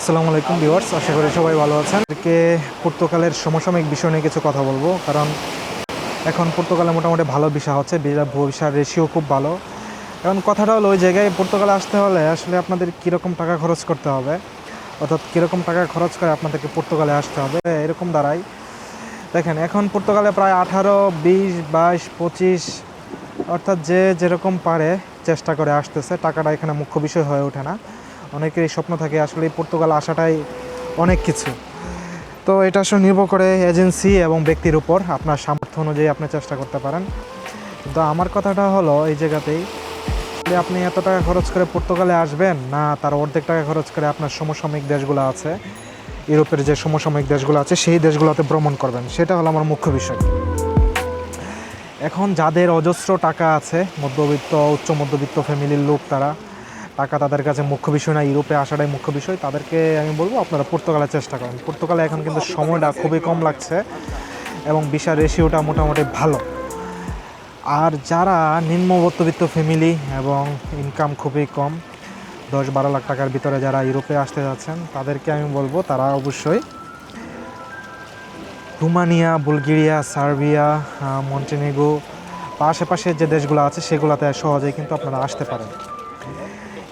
আসসালামু আলাইকুম ভিউয়ার্স, আশা করি সবাই ভালো আছেন। আজকে পর্তুগালের সমসাময়িক বিষয় নিয়ে কিছু কথা বলব, কারণ এখন পর্তুগালে মোটামুটি ভালো ভিসা হচ্ছে ভিসার রেশিও খুব ভালো। এখন কথাটা হলো ওই জায়গায় পর্তুগালে আসতে হলে আসলে আপনাদের কীরকম টাকা খরচ করতে হবে, অর্থাৎ কীরকম টাকা খরচ করে আপনাদেরকে পর্তুগালে আসতে হবে, এরকম দাঁড়ায় দেখেন, এখন পর্তুগালে প্রায় আঠারো, বিশ, বাইশ, পঁচিশ, অর্থাৎ যে যেরকম পারে চেষ্টা করে আসতেছে, টাকাটা এখানে মুখ্য বিষয় হয়ে ওঠে না। অনেকেরই স্বপ্ন থাকে আসলে পর্তুগাল আসাটাই অনেক কিছু। তো এটা আসলে নির্ভর করে এজেন্সি এবং ব্যক্তির উপর আপনার সামর্থ্য অনুযায়ী আপনি চেষ্টা করতে পারেন। কিন্তু আমার কথাটা হলো এই জায়গাতেই যে আপনি এত টাকা খরচ করে পর্তুগালে আসবেন না, তার অর্ধেক টাকা খরচ করে আপনার সমসাময়িক দেশগুলো আছে, ইউরোপের যে সমসাময়িক দেশগুলো আছে, সেই দেশগুলোতে ভ্রমণ করবেন। সেটা হলো আমার মুখ্য বিষয়। এখন যাদের অজস্র টাকা আছে, মধ্যবিত্ত, উচ্চ মধ্যবিত্ত ফ্যামিলির লোক তারা টাকা তাদের কাছে মুখ্য বিষয় না, ইউরোপে আসাটাই মুখ্য বিষয়। তাদেরকে আমি বলব আপনারা পর্তুগালে চেষ্টা করেন। পর্তুগালে এখন কিন্তু সময়টা খুবই কম লাগছে এবং বিশাল রেশিওটা মোটামুটি ভালো। আর যারা নিম্ন মধ্যবিত্ত ফ্যামিলি এবং ইনকাম খুবই কম, দশ বারো লাখ টাকার ভিতরে যারা ইউরোপে আসতে যাচ্ছেন, তাদেরকে আমি বলব তারা অবশ্যই রুমানিয়া, বুলগেরিয়া, সার্বিয়া মন্টেনেগো বা আশেপাশে যে দেশগুলো আছে সেগুলোতে সহজেই কিন্তু আপনারা আসতে পারেন।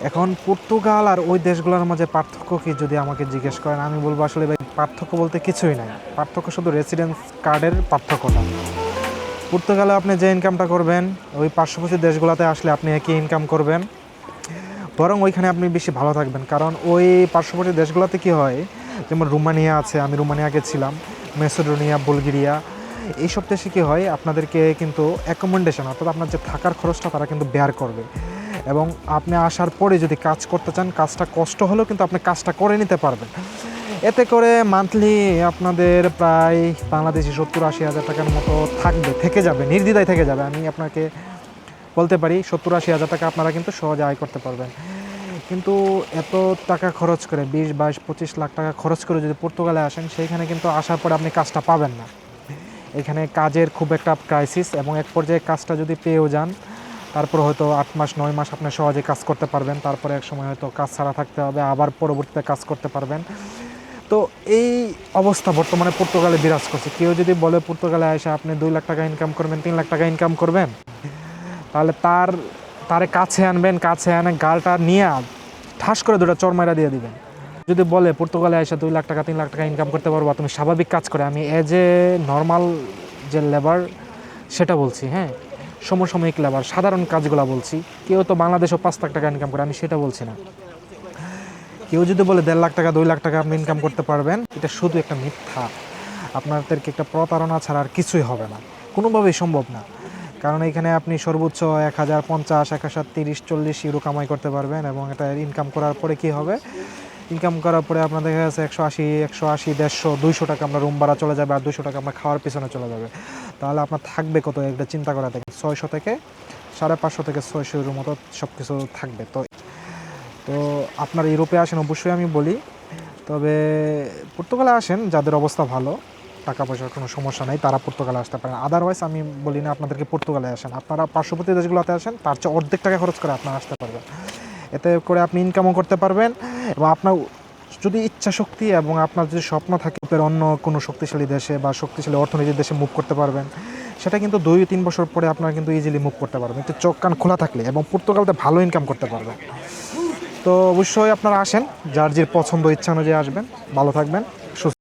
এখন পর্তুগাল আর ওই দেশগুলোর মাঝে পার্থক্য কি যদি আমাকে জিজ্ঞেস করেন? আমি বলব আসলে ভাই, পার্থক্য বলতে কিছুই নাই। পার্থক্য শুধু রেসিডেন্স কার্ডের পার্থক্যটা। পর্তুগালে আপনি যে ইনকামটা করবেন, ওই পার্শ্ববর্তী দেশগুলোতে আসলে আপনি একই ইনকাম করবেন। বরং ওইখানে আপনি বেশি ভালো থাকবেন। কারণ ওই পার্শ্ববর্তী দেশগুলোতে কি হয়, যেমন রুমানিয়া আছে, আমি রুমানিয়া গেছিলাম মেসোডোনিয়া, বুলগেরিয়া, এইসব দেশে কী হয়, আপনাদেরকে কিন্তু অ্যাকোমোডেশন অর্থাৎ আপনার যে থাকার খরচটা, তারা কিন্তু বেয়ার করবে। এবং আপনি আসার পরে যদি কাজ করতে চান, কাজটা কষ্ট হলেও কিন্তু আপনি কাজটা করে নিতে পারবেন। এতে করে মান্থলি আপনাদের প্রায় বাংলাদেশি সত্তর আশি হাজার টাকার মতো থাকবে, থেকে যাবে, নির্দ্বিধায় থেকে যাবে। আমি আপনাকে বলতে পারি, সত্তর আশি হাজার টাকা আপনারা কিন্তু সহজে আয় করতে পারবেন। কিন্তু এত টাকা খরচ করে, বিশ, বাইশ, পঁচিশ লাখ টাকা খরচ করে যদি পর্তুগালে আসেন, সেইখানে কিন্তু আসার পরে আপনি কাজটা পাবেন না। এখানে কাজের খুব একটা ক্রাইসিস এবং এক পর্যায়ে কাজটা যদি পেয়েও যান তারপর হয়তো আট মাস, নয় মাস আপনি সহজে কাজ করতে পারবেন। তারপরে এক সময় হয়তো কাজ ছাড়া থাকতে হবে, আবার পরবর্তীতে কাজ করতে পারবেন। তো এই অবস্থা বর্তমানে পর্তুগালে বিরাজ করছে। কেউ যদি বলে পর্তুগালে এসে আপনি দুই লাখ টাকা ইনকাম করবেন, তিন লাখ টাকা ইনকাম করবেন, তাহলে তার, তারে কাছে আনবেন, কাছে আনে গালটা নিয়ে ঠাস করে দুটো চরমাইরা দিয়ে দিবেন। যদি বলে পর্তুগালে এসে দুই লাখ টাকা, তিন লাখ টাকা ইনকাম করতে পারব, তুমি স্বাভাবিক কাজ করে। আমি এজ এ নর্মাল যে লেবার সেটা বলছি হ্যাঁ? সমসাময়িক লেবার, সাধারণ কাজগুলো বলছি। কেউ তো বাংলাদেশেও পাঁচ লাখ টাকা ইনকাম করে, আমি সেটা বলছি না। কেউ যদি বলে দেড় লাখ টাকা, দুই লাখ টাকা আপনি ইনকাম করতে পারবেন, এটা শুধু একটা মিথ্যা। আপনাদেরকে একটা প্রতারণা ছাড়া আর কিছুই হবে না। কোনোভাবেই সম্ভব না। কারণ এখানে আপনি সর্বোচ্চ এক হাজার পঞ্চাশ, এক হাজার তিরিশ, চল্লিশ ইউরো কামাই করতে পারবেন এবং এটা ইনকাম করার পরে কি হবে? ইনকাম করার পরে আপনার দেখা যাচ্ছে একশো আশি একশো আশি, দেড়শো, দুইশো টাকা আমরা রুম ভাড়া চলে যাবে আর দুশো টাকা আমরা খাওয়ার পিছনে চলে যাবে। তাহলে আপনার থাকবে কত একটা চিন্তা করা থেকে? ছয়শো থেকে সাড়ে পাঁচশো থেকে ছয়শো ইউরোর মতো সব কিছু থাকবে। তো তো আপনার ইউরোপে আসেন, অবশ্যই আমি বলি। তবে পর্তুগালে আসেন, যাদের অবস্থা ভালো টাকা পয়সার কোনো সমস্যা নেই, তারা পর্তুগালে আসতে পারেন। আদারওয়াইজ আমি বলি না আপনাদেরকে পর্তুগালে আসেন। আপনারা পার্শ্ববর্তী দেশগুলোতে আসেন, তার চেয়ে অর্ধেক টাকা খরচ করে আপনারা আসতে পারবেন। এতে করে আপনি ইনকামও করতে পারবেন এবং আপনার যদি ইচ্ছা শক্তি এবং আপনার যদি স্বপ্ন থাকে অন্য কোনো শক্তিশালী দেশে বা শক্তিশালী অর্থনীতির দেশে মুভ করতে পারবেন, সেটা কিন্তু দুই, তিন বছর পরে আপনারা কিন্তু ইজিলি মুভ করতে পারবেন। একটু চোখ, কান খোলা থাকলে এবং পর্তুগালতে ভালো ইনকাম করতে পারবেন। তো অবশ্যই আপনারা আসেন, যার যে পছন্দ, ইচ্ছা অনুযায়ী আসবেন। ভালো থাকবেন।